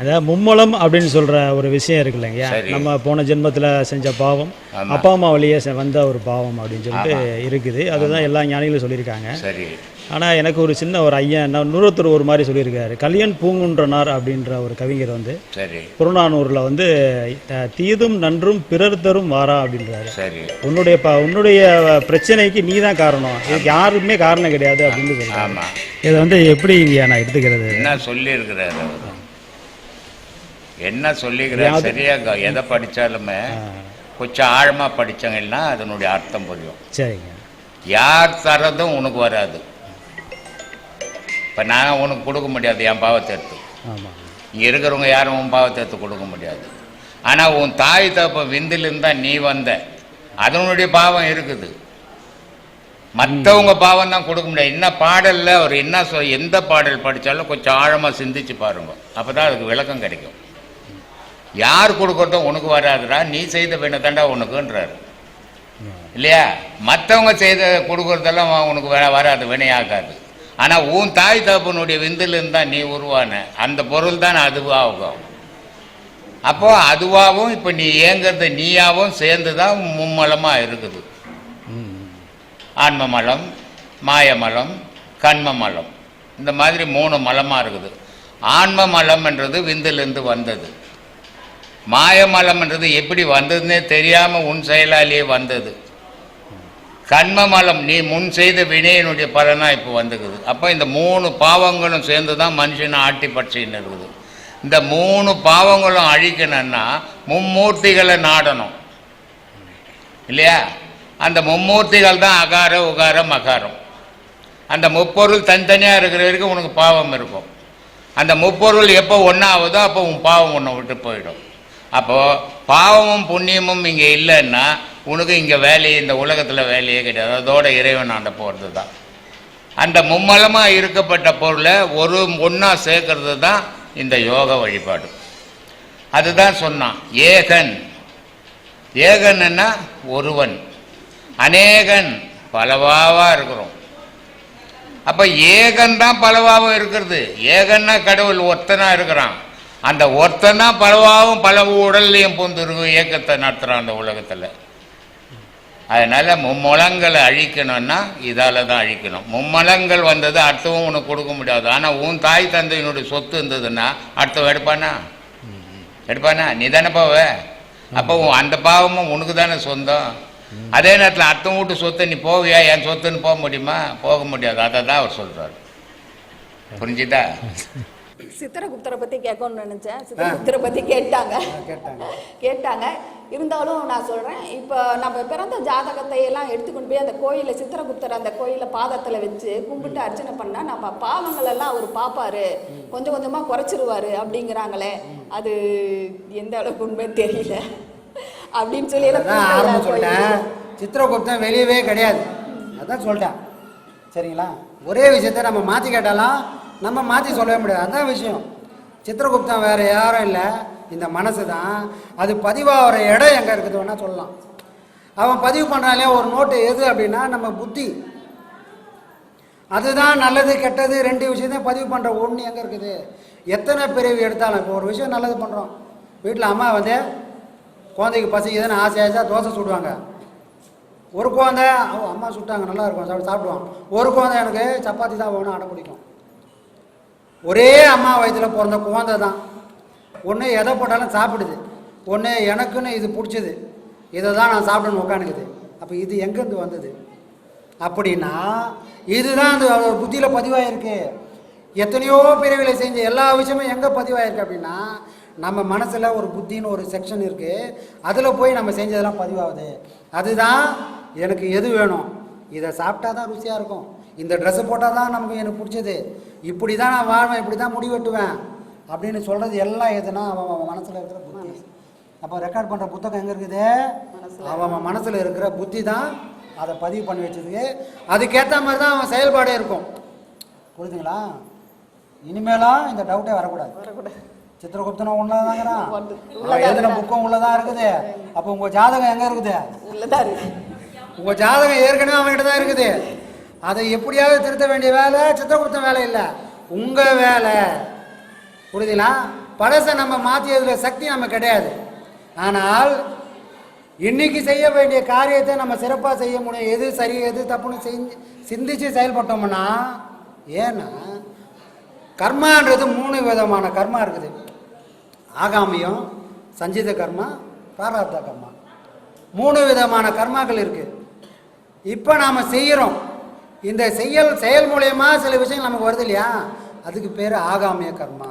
அதாவது மும்மலம் அப்படின்னு சொல்கிற ஒரு விஷயம் இருக்கு இல்லைங்க. நம்ம போன ஜென்மத்தில் செஞ்ச பாவம். அப்பா அம்மா வழியே வந்த ஒரு பாவம் அப்படின்னு சொல்லிட்டு இருக்குது. அதுதான் எல்லா ஞானிகளும் சொல்லியிருக்காங்க. ஆனால் எனக்கு ஒரு சின்ன ஒரு ஐயன் என்ன நூறத்தூர் ஒரு மாதிரி சொல்லியிருக்காரு. கல்யாண் பூங்குன்றனார் அப்படின்ற ஒரு கவிஞர் வந்து புறநானூரில் வந்து தீதும் நன்றும் பிறர் தரும் வாரா அப்படின்றாரு. உன்னுடைய ப உன்னுடைய பிரச்சனைக்கு நீ தான் காரணம். இதுக்கு யாருமே காரணம் கிடையாது அப்படின்னு ஆமா. இதை வந்து எப்படி இங்கே நான் எடுத்துக்கிறது? என்ன சொல்லி இருக்கிறாரு அவர்? என்ன சொல்லிக்கிறார்? சரியா க- எதை படிச்சாலுமே கொஞ்சம் ஆழமா படிச்சவங்கன்னா அதனுடைய அர்த்தம் புரியும். சரிங்க. யார் தரதும் உனக்கு வராது. இப்போ நான் உனக்கு கொடுக்க முடியாது என் பாவத்தை எடுத்து. இங்கே இருக்கிறவங்க யாரும் உன் பாவத்தை எடுத்து கொடுக்க முடியாது. ஆனால் உன் தாய் தப்ப விந்திலிருந்து தான் நீ வந்த அதனுடைய பாவம் இருக்குது. மற்றவங்க பாவம் தான் கொடுக்க முடியாது. என்ன பாடலில் அவர் என்ன சொல் எந்த பாடல் படித்தாலும் கொஞ்சம் ஆழமாக சிந்திச்சு பாருங்க. அப்போ தான் அதுக்கு விளக்கம் கிடைக்கும். யார் கொடுக்கட்டும் உனக்கு வராதுடா நீ செய்த வினதாண்டா உனக்குன்றாரு. இல்லையா? மற்றவங்க செய்த கொடுக்கறதெல்லாம் உனக்கு வ- வராது வினையாகாது ஆனால் உன் தாய் தகப்பனுடைய விந்திலிருந்து தான் நீ உருவான அந்த பொருள் தான் அதுவாகும். அப்போ அதுவாகவும் இப்போ நீ ஏங்கிறது நீயாவும் சேர்ந்து தான் மும்மலமாக இருக்குது. ஆன்ம மலம் மாயமலம் கண்ம மலம் இந்த மாதிரி மூணு மலமாக இருக்குது. ஆன்ம மலம்ன்றது விந்திலிருந்து வந்தது. மாயமலம்ன்றது எப்படி வந்ததுன்னே தெரியாமல் உன் செயலாலேயே வந்தது. கண்மமலம் நீ முன் செய்த வினையினுடைய பலனாக இப்போ வந்துக்குது. அப்போ இந்த மூணு பாவங்களும் சேர்ந்து தான் மனுஷனை ஆட்டி பட்சின்னு இருக்குது. இந்த மூணு பாவங்களும் அழிக்கணும்னா மும்மூர்த்திகளை நாடணும். இல்லையா? அந்த மும்மூர்த்திகள் தான் அகார உகார மகாரம். அந்த முப்பொருள் தனித்தனியாக இருக்கிற வரைக்கும் உனக்கு பாவம் இருக்கும். அந்த முப்பொருள் எப்போ ஒன்றாகுதோ அப்போ உன் பாவம் ஒன்று விட்டு போயிடும். அப்போது பாவமும் புண்ணியமும் இங்கே இல்லைன்னா உனக்கு இங்கே வேலையே இந்த உலகத்தில் வேலையே கிடையாது. அதோட இறைவன் ஆண்ட போகிறது தான் அந்த மும்மலமாக இருக்கப்பட்ட பொருளை ஒரு ஒன்றா சேர்க்கறது தான் இந்த யோக வழிபாடு. அதுதான் சொன்னான் ஏகன். ஏகன்னா ஒருவன். அநேகன் பலவாவா இருக்கிறோம். அப்ப ஏகன் தான் பலவாவும் இருக்கிறது. ஏகன்னா கடவுள் ஒத்தனா இருக்கிறான். அந்த ஒருத்தனா பலவாவும் பல உடல்லையும் பூந்துருக்கும் இயக்கத்தை நடத்துகிறான் அந்த உலகத்தில். அதனால மும்மலங்களை அழிக்கணும்னா இதால தான் அழிக்கணும். மும்மலங்கள் வந்தது அடுத்தவன் உனக்கு கொடுக்க முடியாது. ஆனால் உன் தாய் தந்தையினுடைய சொத்து இருந்ததுன்னா அடுத்தவன் எடுப்பானா? எடுப்பானா? நீ தானே போவ? அப்போ உன் அந்த பாவமும் உனக்கு தானே சொந்தம். அதே நேரத்தில் அத்தன் வீட்டு சொத்தை நீ போவியா? என் சொத்துன்னு போக முடியுமா? போக முடியாது. அதை தான் அவர் சொல்கிறார் புரிஞ்சுதா? சித்திரகுப்தரை பத்தி கேட்கணும்னு நினைச்சேன். சித்திரகுப்தரை பத்தி கேட்டாங்க. கேட்டாங்க. இருந்தாலும் நான் சொல்றேன் இப்போ நம்ம பிறந்த ஜாதகத்தை எல்லாம் எடுத்துக்கொண்டு போய் அந்த கோயில சித்திரகுப்தர் அந்த கோயில பாதத்துல வச்சு கும்பிட்டு அர்ச்சனை பண்ணா நம்ம பாவங்கள் எல்லாம் அவர் பார்ப்பாரு கொஞ்சம் கொஞ்சமா குறைச்சிருவாரு அப்படிங்கிறாங்களே. அது எந்த அளவுக்கு உண்மை தெரியல. அப்படின்னு சொல்லி எல்லாம் சொல்லிட்டேன். சித்திரகுப்தன் வெளியவே கிடையாது. அதான் சொல்லிட்டேன். சரிங்களா? ஒரே விஷயத்த நம்ம மாற்றி கேட்டாலும் நம்ம மாற்றி சொல்லவே முடியாது. அதான் விஷயம். சித்திரகுப்தன் வேறு யாரும் இல்லை. இந்த மனசு தான். அது பதிவாகிற இடம் எங்கே இருக்குது வேணால் சொல்லலாம். அவன் பதிவு பண்ணுறாலே ஒரு நோட்டு எது அப்படின்னா நம்ம புத்தி. அதுதான் நல்லது கெட்டது ரெண்டு விஷயத்தையும் பதிவு பண்ணுற ஒன்று எங்கே இருக்குது? எத்தனை பிரிவு எடுத்தாலும் இப்போ ஒரு விஷயம் நல்லது பண்ணுறோம் வீட்டில் அம்மா வந்து குழந்தைக்கு பசிக்குதுன்னு ஆசை ஆசையாக தோசை சுடுவாங்க. ஒரு குழந்தை அம்மா சுட்டாங்க நல்லா இருக்கும் சாப்பிட்டு சாப்பிடுவான். ஒரு குழந்தை எனக்கு சப்பாத்தி தான் வேணும் அடம் பிடிக்கும். ஒரே அம்மா வயதில் பிறந்த குழந்தை தான். ஒன்று எதை போட்டாலும் சாப்பிடுது. ஒன்று எனக்குன்னு இது பிடிச்சது. இதை தான் நான் சாப்பிடணும்னு உட்காந்துக்குது அப்போ இது எங்கேருந்து வந்தது? அப்படின்னா இதுதான் அந்த புத்தியில் பதிவாயிருக்கு. எத்தனையோ பிரிவுகளை செஞ்ச எல்லா விஷயமும் எங்கே பதிவாயிருக்கு அப்படின்னா நம்ம மனசில் ஒரு புத்தின்னு ஒரு செக்ஷன் இருக்குது அதில் போய் நம்ம செஞ்சதெல்லாம் பதிவாகுது. அதுதான் எனக்கு எது வேணும்? இதை சாப்பிட்டா தான் ருசியாக இருக்கும். இந்த ட்ரெஸ்ஸு போட்டால் தான் நமக்கு எனக்கு பிடிச்சது. இப்படி தான் நான் வாழ்வேன் இப்படி தான் முடி வெட்டுவேன் அப்படின்னு சொல்கிறது எல்லாம் எதுனா அவன் அவன் மனசில் இருக்கிற புத்தி. அப்போ ரெக்கார்ட் பண்ணுற புத்தகம் எங்கே இருக்குது? அவன் அவன் மனசில் இருக்கிற புத்தி தான் அதை பதிவு பண்ணி வச்சதுக்கு. அதுக்கேற்ற மாதிரி தான் அவன் செயல்பாடே இருக்கும். புரியுதுங்களா இனிமேலாம் இந்த டவுட்டே வரக்கூடாது. வரக்கூடாது. சித்திரகுப்தனும் உள்ளதாங்கிறான். அவன் எழுதின புக்கும் உள்ளதா இருக்குது. அப்போ உங்க ஜாதகம் எங்க இருக்குது? உள்ளதா இருக்கு உங்க ஜாதகம் ஏற்கனவே அவன்கிட்ட தான் இருக்குது. அதை எப்படியாவது திருத்த வேண்டிய வேலை சித்திரகுப்தன் வேலை இல்லை. உங்கள் வேலை. புரியுதுங்களா? பழசை நம்ம மாற்றியதில் சக்தி நம்ம கிடையாது. ஆனால் இன்னைக்கு செய்ய வேண்டிய காரியத்தை நம்ம சிறப்பாக செய்ய முடியும். எது சரி எது தப்புன்னு செஞ்சு சிந்திச்சு செயல்பட்டோம்னா ஏன்னா கர்மான்றது மூணு விதமான கர்மா இருக்குது. ஆகாமியம் சஞ்சித கர்மா பிராரப்த கர்மா. மூணு விதமான கர்மாக்கள் இருக்குது இப்போ நாம் செய்கிறோம் இந்த செயல் செயல் மூலயமா சில விஷயங்கள் நமக்கு வருது இல்லையா? அதுக்கு பேர் ஆகாமிய கர்மா.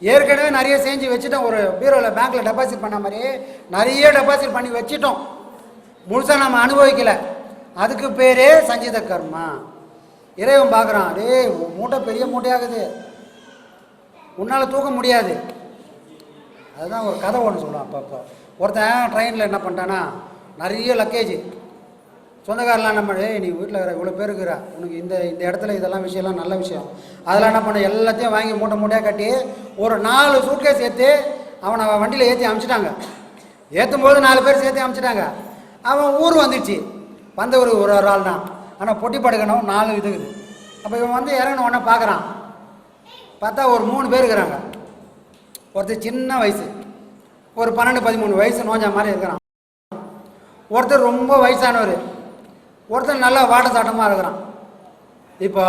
ஏற்கனவே நிறைய செஞ்சு வச்சுட்டோம். ஒரு பீரோவில் பேங்க்கில் டெபாசிட் பண்ண மாதிரி நிறைய டெபாசிட் பண்ணி வச்சுட்டோம். முழுசாக நம்ம அனுபவிக்கலை. அதுக்கு பேரே சஞ்சித கர்மா. இறைவன் பார்க்குறான் அதே மூட்டை பெரிய மூட்டையாகுது. உன்னால் தூக்க முடியாது. அதுதான் ஒரு கதை ஒன்று சொல்லுவான் அப்பப்போ. ஒருத்தன் ட்ரெயினில் என்ன பண்ணிட்டானா நிறைய லக்கேஜ் சொந்தக்காரெலாம் என்ன பண்ணு? நீ வீட்டில் இருக்கிற இவ்வளோ பேர் இருக்கிற. உனக்கு இந்த இந்த இடத்துல இதெல்லாம் விஷயம்லாம் நல்ல விஷயம். அதெல்லாம் என்ன பண்ண? எல்லாத்தையும் வாங்கி மூட்டை மூட்டையாக கட்டி ஒரு நாலு சூட்கேஸ் சேர்த்து அவனை அவன் வண்டியில் ஏற்றி அமிச்சிட்டாங்க. ஏற்றும் போது நாலு பேர் சேர்த்து அமிச்சிட்டாங்க. அவன் ஊர் வந்துடுச்சு வந்த ஒரு ஒரு ஆள் தான் ஆனால் பொட்டி படுக்கணும். நாலு இது அப்போ இவன் வந்து இறங்கின உடனே பார்க்குறான் பார்த்தா ஒரு மூணு பேர் இருக்கிறாங்க. ஒருத்தர் சின்ன வயசு. ஒரு பன்னெண்டு பதிமூணு வயசு நோஞ்சா மாதிரி இருக்கிறான். ஒருத்தர் ரொம்ப வயசானவர். ஒருத்தர் நல்லா வாட்டத்தாட்டமாக சாட்டமாக இருக்கிறான். இப்போ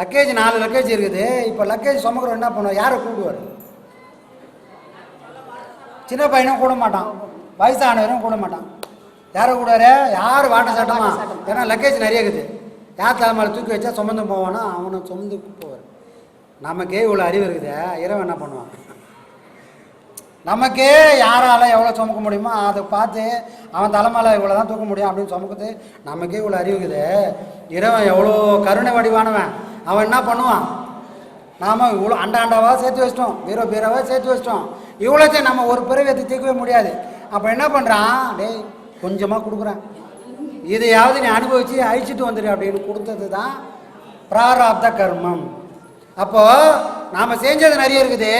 லக்கேஜ் நாலு லக்கேஜ் இருக்குது. இப்போ லக்கேஜ் சுமக்கிறோம் என்ன பண்ணுவோம் யாரை கூப்பிடுவார்? சின்ன பையனும் கூட மாட்டான். வயசானவரும் கூட மாட்டான். யாரை கூடாரு யார் வாட்ட சாட்டமா ஏன்னா லக்கேஜ் நிறைய இருக்குது. யார் தலைமையில் தூக்கி வச்சா சுமந்து போவானோ அவனை சுமந்து போவார். நமக்கே இவ்வளோ அறிவு இருக்குது. இறைவன் என்ன பண்ணுவான்? நமக்கே யாரால் எவ்வளோ சுமக்க முடியுமோ அதை பார்த்து அவன் தலைமையில் இவ்வளோ தான் தூக்க முடியும் அப்படின்னு சுமக்குது. நமக்கே இவ்வளோ அறிவு இருக்குது. இறைவன் எவ்வளோ கருணை வடிவானவன். அவன் என்ன பண்ணுவான்? நாம் இவ்வளோ அண்டா அண்டாவாக சேர்த்து வச்சிட்டோம். பீரோ பீரோவாக சேர்த்து வச்சிட்டோம். இவ்வளோத்தையும் நம்ம ஒரு பிறவியத்தை தீர்க்கவே முடியாது. அப்போ என்ன பண்ணுறான் டேய் கொஞ்சமாக கொடுக்குறேன். இதையாவது நீ அனுபவித்து அழிச்சிட்டு வந்துடு அப்படின்னு கொடுத்தது தான் பிராராப்த கர்மம். அப்போது நாம் செஞ்சது நிறைய இருக்குது.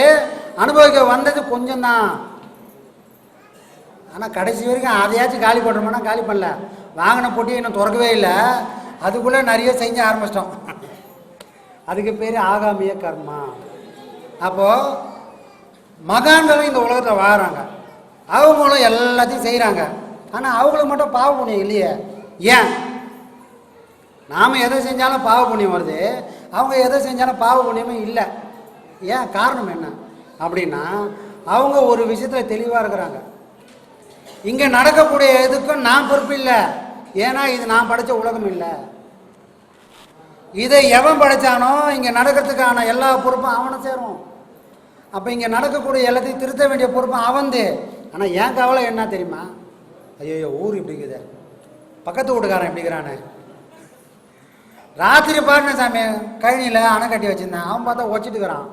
அனுபவிக்க வந்தது கொஞ்சம் தான் ஆனால் கடைசி வரைக்கும் அதையாச்சும் காலி பண்ணுறோம்னா காலி பண்ணல. வாங்கின பொட்டி இன்னும் திறக்கவே இல்லை. அதுக்குள்ளே நிறைய செஞ்ச ஆரம்பிச்சிட்டோம். அதுக்கு பேர் ஆகாமிய கர்மா. அப்போது மகான்களும் இந்த உலகத்தில் வாழ்கிறாங்க அவங்களும் எல்லாத்தையும் செய்கிறாங்க ஆனால் அவங்களுக்கு மட்டும் பாவ புண்ணியம் இல்லையே. ஏன்? நாம் எதை செஞ்சாலும் பாவ புண்ணியம் வருது. அவங்க எதை செஞ்சாலும் பாவ புண்ணியமும் இல்லை. ஏன்? காரணம் என்ன? அப்படின்னா அவங்க ஒரு விஷயத்தில் தெளிவாக இருக்கிறாங்க. இங்கே நடக்கக்கூடிய எதுக்கும் நான் பொறுப்பு இல்லை. ஏன்னா இது நான் படைச்ச உலகம் இல்லை. இதை எவன் படைத்தானோ இங்கே நடக்கிறதுக்கான எல்லா பொறுப்பும் அவனை சேரும். அப்போ இங்கே நடக்கக்கூடிய எல்லாத்தையும் திருத்த வேண்டிய பொறுப்பும் அவன்து. ஆனால் என் கவலை என்ன தெரியுமா? ஐயோ ஊர் இப்படி இருக்குது. பக்கத்து வீட்டுக்காரன் இப்படி ராத்திரி பாருங்க சாமி கழனியில் அணை கட்டி வச்சிருந்தேன். அவன் பார்த்தா ஒச்சிட்டுக்கிறான்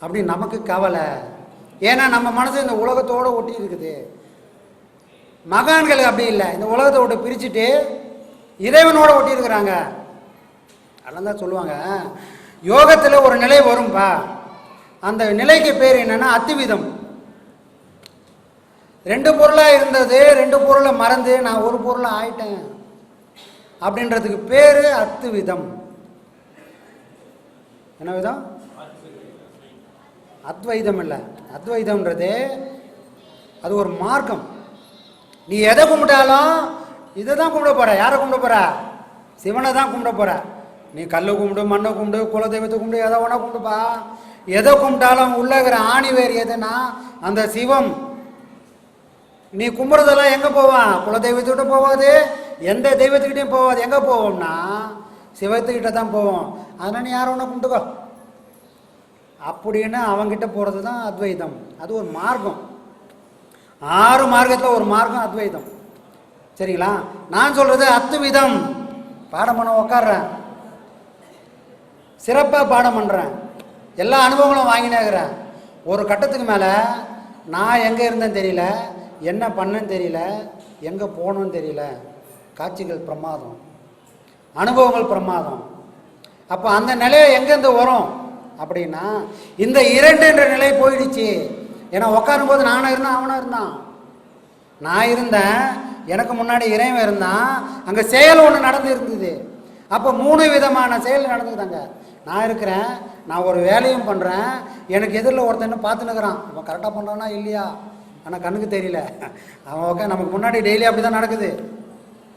அப்படின்னு அப்படி நமக்கு கவலை. ஏன்னா நம்ம மனசு இந்த உலகத்தோடு ஒட்டி இருக்குது. மகான்கள் அப்படி இல்லை. இந்த உலகத்தை விட்டு பிரிச்சுட்டு இறைவனோட ஒட்டி இருக்கிறாங்க. அதெல்லாம் தான் சொல்லுவாங்க. யோகத்தில் ஒரு நிலை வரும்பா. அந்த நிலைக்கு பேர் என்னன்னா அத்துவிதம். ரெண்டு பொருளாக இருந்தது ரெண்டு பொருளை மறந்து நான் ஒரு பொருளாக ஆயிட்டேன். அப்படின்றதுக்கு பேர் அத்துவிதம். என்ன விதம்? அத்வைதம் இல்லை அத்வைதம்ன்றது அது ஒரு மார்க்கம். நீ எதை கும்பிட்டாலும் இதை தான் கும்பிட போற. யாரை கும்பிட போற? சிவனை தான் கும்பிட போற. நீ கல்லை கும்பிடு மண்ணை கும்பிடு குலதெய்வத்தை கும்பிடு எதை ஒன்றா கும்பிடுப்பா. எதை கும்பிட்டாலும் உள்ளே இருக்கிற ஆணி வேறு எதுனா அந்த சிவம். நீ கும்பிட்றதெல்லாம் எங்கே போவான் குலதெய்வத்துக்கிட்ட போவாது. எந்த தெய்வத்துக்கிட்டையும் போவாது. எங்கே போவோம்னா சிவத்துக்கிட்ட தான் போவோம். அதனால் நீ யாரை ஒன்றா கும்பிட்டுக்கோ. அப்படின்னு அவங்கிட்ட போகிறது தான் அத்வைதம். அது ஒரு மார்க்கம். ஆறு மார்க்கத்தில் ஒரு மார்க்கம் அத்வைதம். சரிங்களா? நான் சொல்கிறது அத்துவிதம் பாடம் பண்ண உக்காடுறேன் சிறப்பாக பாடம் பண்ணுறேன் எல்லா அனுபவங்களும் வாங்கினேங்கிறேன். ஒரு கட்டத்துக்கு மேலே நான் எங்கே இருந்தேன்னு தெரியல என்ன பண்ணேன்னு தெரியல எங்கே போகணும்னு தெரியல. காட்சிகள் பிரமாதம். அனுபவங்கள் பிரமாதம். அப்போ அந்த நிலையை எங்கேருந்து வரும்? அப்படின்னா இந்த இரண்டுன்ற நிலை போயிடுச்சு. ஏன்னா உட்காரும்போது நானும் இருந்தேன் அவனும் இருந்தான். நான் இருந்தேன் எனக்கு முன்னாடி இறைவன் இருந்தான். அங்கே செயல் ஒன்று நடந்து இருந்தது. அப்போ மூணு விதமான செயல் நடந்துக்குதாங்க நான் இருக்கிறேன் நான் ஒரு வேலையும் பண்ணுறேன் எனக்கு எதிரில் ஒருத்தன் பார்த்துனுக்குறான் அவன் கரெக்டாக பண்ணுறானா இல்லையா? ஆனால் கண்ணுக்கு தெரியல. அவன் உட்கா நமக்கு முன்னாடி டெய்லி அப்படி தான் நடக்குது.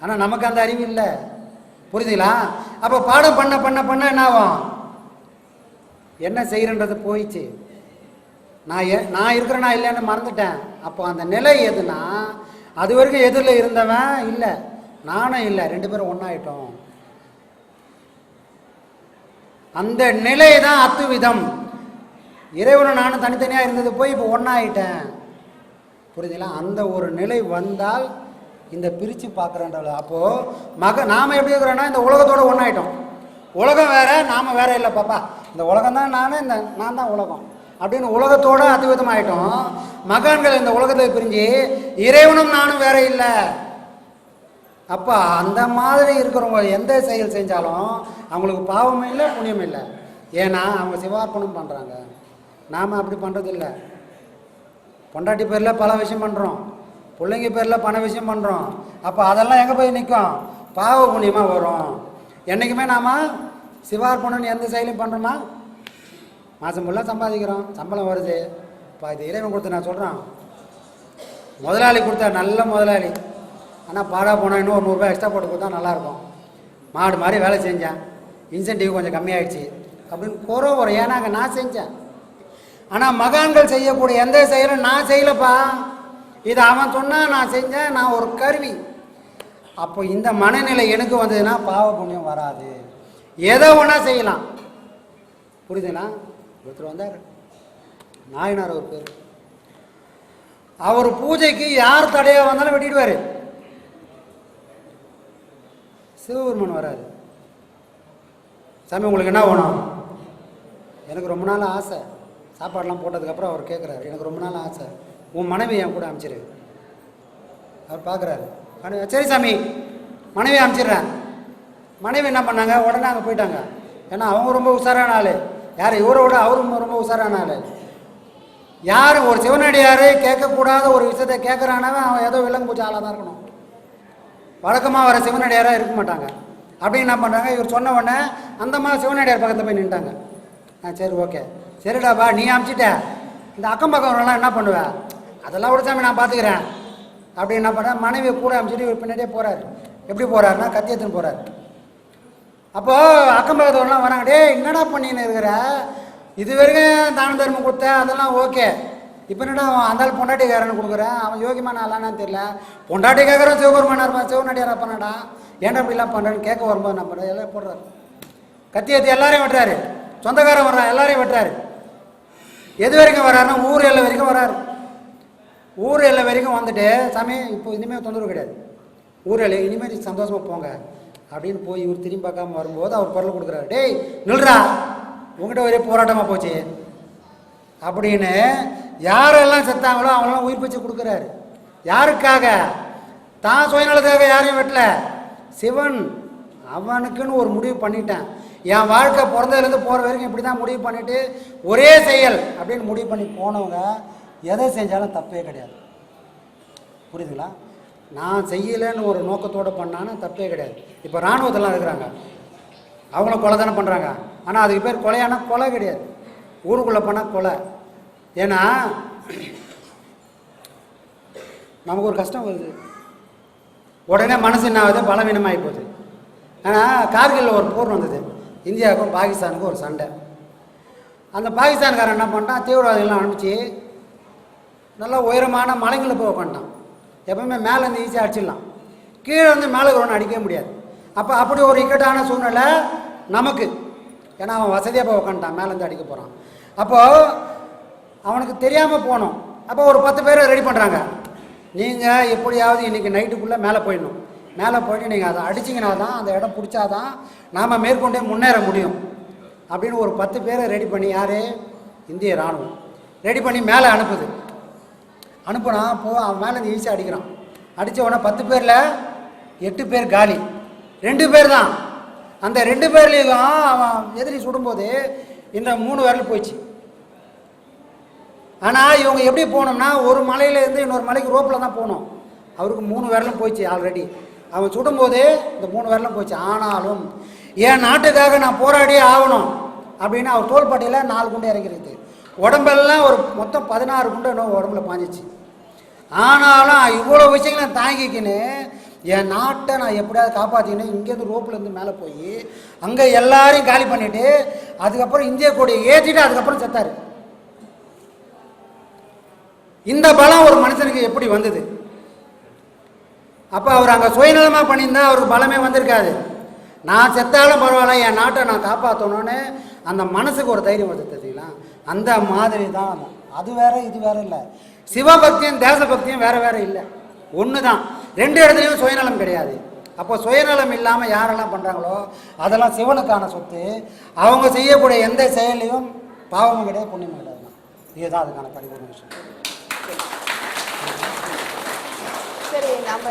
ஆனால் நமக்கு அந்த அறிவு இல்லை. புரியுதுங்களா? அப்போ பாடம் பண்ண பண்ண பண்ண என்ன ஆகும் என்ன செய்கிறன்றது போயிடுச்சு நான் நான் இருக்கிறேனா இல்லைன்னு மறந்துட்டேன். அப்போ அந்த நிலை எதுனா அது வரைக்கும் எதிரில் இருந்தவன் இல்லை. நானும் இல்லை. ரெண்டு பேரும் ஒன்றாயிட்டோம் அந்த நிலை தான் அத்துவிதம். இறைவனும் நானும் தனித்தனியாக இருந்தது போய் இப்போ ஒன்றாயிட்டேன் புரியுதுங்களா அந்த ஒரு நிலை வந்தால் இந்த பிரித்து பார்க்குறன்றது அப்போது மக நாம் எப்படி இருக்கிறோன்னா இந்த உலகத்தோட ஒன்றாயிட்டோம் உலகம் வேறு நாம் வேறு இல்லை பாப்பா. இந்த உலகம் தான் நான் இந்த நான் தான் உலகம். அப்படின்னு உலகத்தோட அத்துவிதம் மகான்கள் இந்த உலகத்தை பிரிஞ்சு இறைவனும் நானும் வேற இல்லை. அப்போ அந்த மாதிரி இருக்கிறவங்க எந்த செயல் செஞ்சாலும் அவங்களுக்கு பாவமும் இல்லை புண்ணியமும் இல்லை. ஏன்னா அவங்க சிவார்ப்பணம் பண்ணுறாங்க நாம் அப்படி பண்ணுறதில்ல பொண்டாட்டி பேரில் பல விஷயம் பண்ணுறோம் பிள்ளைங்க பேரில் பண விஷயம் பண்ணுறோம் அப்போ அதெல்லாம் எங்கே போய் நிற்கும் பாவ புண்ணியமாக வரும். என்றைக்குமே நாம் சிவார்ப்பணம் எந்த செயலையும் பண்ணுறோமா மாதம் ஃபுல்லாக சம்பாதிக்கிறோம். சம்பளம் வருது. இப்போ இது இறைவன் கொடுத்து நான் சொல்கிறேன் முதலாளி கொடுத்தா நல்ல முதலாளி. ஆனால் பாடா போனால் இன்னும் ஒரு நூறுரூவா எக்ஸ்ட்ரா போட்டு கொடுத்தா நல்லாயிருக்கும். மாடு மாதிரி வேலை செஞ்சேன். இன்சென்டிவ் கொஞ்சம் கம்மியாயிடுச்சு. அப்படின்னு குறை வரும் ஏன்னா அங்கே நான் செஞ்சேன். ஆனால் மகான்கள் செய்யக்கூடிய எந்த செயலும் நான் செய்யலப்பா. இது அவன் சொன்னால் நான் செஞ்சேன். நான் ஒரு கருவி. அப்போ இந்த மனநிலை எனக்கு வந்ததுன்னா பாவ புண்ணியம் வராது. எதை ஒன்றா செய்யலாம். புரியுதுங்களா? ஒருத்தர் வந்தார். நாயனார் அவர் பேர். அவர் பூஜைக்கு யார் தடையாக வந்தாலும் வெட்டிடுவார். சிவபெருமன் வராது சாமி உங்களுக்கு என்ன வேணும்? எனக்கு ரொம்ப நாள் ஆசை. சாப்பாடெலாம் போட்டதுக்கப்புறம் அவர் கேட்குறாரு எனக்கு ரொம்ப நாள் ஆசை. உன் மனைவி என் கூட அனுப்பிச்சிரு அவர் பார்க்குறாரு சரி சாமி மனைவி அனுப்பிச்சிடுறேன் மனைவி என்ன பண்ணாங்க? உடனே அங்கே போயிட்டாங்க. ஏன்னா அவங்க ரொம்ப உஷாரான ஆள். யார்? இவரை விட அவரும் ரொம்ப உஷாரான ஆள். யார் ஒரு சிவனடியார் கேட்கக்கூடாத ஒரு விஷயத்தை கேட்குறானவன் அவன் ஏதோ விலங்கு பூச்சி ஆளாக தான் இருக்கணும். வழக்கமாக வர சிவனடியாராக இருக்க மாட்டாங்க. அப்படின்னு என்ன பண்ணுறாங்க இவர் சொன்ன உடனே அந்தம்மா சிவனடியார் பக்கத்தில் போய் நின்ட்டாங்க ஆ சரி ஓகே. சரிடாப்பா நீ அமுச்சிட்ட. இந்த அக்கம் பக்கம்லாம் என்ன பண்ணுவேன் அதெல்லாம் விட சாமி நான் பார்த்துக்கிறேன் அப்படி என்ன பண்ணுறேன் மனைவி கூட அமுச்சிட்டு இவர் பின்னாடியே போகிறார் எப்படி போகிறாருன்னா கத்தி எடுத்துன்னு போகிறார் அப்போது அக்கம் பக்கத்துலாம் வராங்க டே என்னடா பண்ணின்னு இருக்கிற? இது வரைக்கும் தான தர்மம் கொடுத்த? அதெல்லாம் ஓகே. இப்போ என்னடா அவன் அந்த பொண்டாட்டிக்காரன் பொண்டாட்டிக்காரன்னு கொடுக்குறேன் அவன் யோகியமான ஆளான்னு தெரியல. பொண்டாட்டி சிவகுருமான இருப்பான் சிவனடியாரா பண்ணடா ஏன்டா இப்படிலாம் பண்ணுறேன்னு கேட்க வரும்போது நம்ம எல்லாம் போடுறாரு. கத்தி கத்தி எல்லாரையும் வெட்டுறாரு. சொந்தக்காரன் வர்றான் எல்லாரையும் வெட்டுறாரு. எது வரைக்கும் வர்றாருன்னா ஊர் எல்லை வரைக்கும் வர்றாரு. ஊர் எல்லை வரைக்கும் வந்துட்டு சாமி இப்போ இனிமேல் தொந்தரவு கிடையாது. ஊர் எல்லை இனிமேல் சந்தோஷமாக போங்க. அப்படின்னு போய் இவர் திரும்பி பார்க்காம வரும்போது அவர் குரல் கொடுக்குறாரு. டேய் நில்றா. உங்ககிட்ட ஒரே போராட்டமாக போச்சு. அப்படின்னு யாரெல்லாம் செத்தாங்களோ அவங்களாம் உயிர் பச்சு கொடுக்குறாரு. யாருக்காக? தான் சுயநலத்துக்காக யாரையும் வெட்டல. சிவன் அவனுக்குன்னு ஒரு முடிவு பண்ணிட்டேன். என் வாழ்க்கை பிறந்ததுலேருந்து போகிற வரைக்கும் இப்படி தான் முடிவு பண்ணிவிட்டு ஒரே செயல் அப்படின்னு முடிவு பண்ணி போனவங்க எதை செஞ்சாலும் தப்பே கிடையாது. புரியுதுங்களா? நான் செய்யலைன்னு ஒரு நோக்கத்தோடு பண்ணான்னு தப்பே கிடையாது. இப்போ இராணுவத்தெல்லாம் இருக்கிறாங்க. அவங்கள கொலை தானே பண்ணுறாங்க ஆனால் அதுக்கு பேர் கொலையானா கொலை கிடையாது. ஊருக்குள்ளே பண்ணால் கொலை. ஏன்னா நமக்கு ஒரு கஷ்டம் வருது. உடனே மனசு என்ன ஆகுது? பலவீனமாகி போகுது. ஆனால் கார்கில்ல ஒரு போர் வந்தது. இந்தியாவுக்கும் பாகிஸ்தானுக்கும் ஒரு சண்டை. அந்த பாகிஸ்தான்காரன் என்ன பண்ணிட்டான்? தீவிரவாதிகள்லாம் அனுப்பிச்சு நல்லா உயரமான மலைங்களை போய் உட்காந்துட்டான் எப்பவுமே மேலே இருந்து ஈஸியாக அடிச்சிடலாம். கீழே வந்து மேலே ஒன்று அடிக்கவே முடியாது. அப்போ அப்படி ஒரு இக்கட்டான சூழ்நிலை நமக்கு. ஏன்னா அவன் வசதியாக போய் உட்காந்துட்டான் மேலேருந்து அடிக்க போகிறான் அப்போது அவனுக்கு தெரியாமல் போனோம் அப்போ ஒரு பத்து பேர் ரெடி பண்ணுறாங்க நீங்கள் எப்படியாவது இன்றைக்கி நைட்டுக்குள்ளே மேலே போயிடணும். மேலே போயிட்டு நீங்கள் அதை அடிச்சிங்கன்னா தான் அந்த இடம் பிடிச்சாதான் நாம் மேற்கொண்டே முன்னேற முடியும். அப்படின்னு ஒரு பத்து பேரை ரெடி பண்ணி யார்? இந்திய இராணுவம் ரெடி பண்ணி மேலே அனுப்புது. அனுப்பினா போ அவன் மேலே ஈஸியாக அடிக்கிறான். அடித்த உடனே பத்து பேரில் எட்டு பேர் காலி. ரெண்டு பேர் தான். அந்த ரெண்டு பேர்லேயும் அவன் எதிரி சுடும்போது இந்த மூணு விரல் போயிடுச்சு. ஆனால் இவங்க எப்படி போனோம்னா ஒரு மலையிலேருந்து இன்னொரு மலைக்கு ரோப்பில் தான் போகணும் அவருக்கு மூணு விரலும் போயிடுச்சு ஆல்ரெடி அவன் சுடும்போது இந்த மூணு விரலும் போச்சு ஆனாலும் என் நாட்டுக்காக நான் போராடியே ஆகணும் அப்படின்னு அவர் தோள்பட்டையில் நாலு குண்டு இறங்கிருக்கு உடம்பெல்லாம் ஒரு மொத்தம் பதினாறு குண்டை நோய் உடம்புல பாஞ்சிச்சு. ஆனாலும் இவ்வளோ விஷயங்களை தாங்கிக்கின்னு என் நாட்டை நான் எப்படியாவது காப்பாற்றிக்கின்னு இங்கேருந்து ரோப்லேருந்து மேலே போய் அங்கே எல்லாரையும் காலி பண்ணிவிட்டு அதுக்கப்புறம் இந்திய கொடியை ஏற்றிட்டு அதுக்கப்புறம் செத்தார். இந்த பலம் ஒரு மனுஷனுக்கு எப்படி வந்தது? அப்போ அவர் அங்கே சுயநலமாக பண்ணியிருந்தா அவருக்கு பலமே வந்திருக்காது. நான் செத்தாலும் பரவாயில்ல என் நாட்டை நான் காப்பாற்றணும்னு அந்த மனசுக்கு ஒரு தைரியம் வருது தெரியுங்களா? அந்த மாதிரி தான் அது வேற இது வேற இல்லை. சிவபக்தியும் தேசபக்தியும் வேற வேற இல்லை. ஒன்று தான் ரெண்டு இடத்துலையும் சுயநலம் கிடையாது. அப்போ சுயநலம் இல்லாமல் யாரெல்லாம் பண்ணுறாங்களோ அதெல்லாம் சிவனுக்கான சொத்து. அவங்க செய்யக்கூடிய எந்த செயலையும் பாவமும் கிடையாது புண்ணியமும் கிடையாது. இதுதான் அதுக்கான பரிபூர்ண விஷயம். சரி நம்ம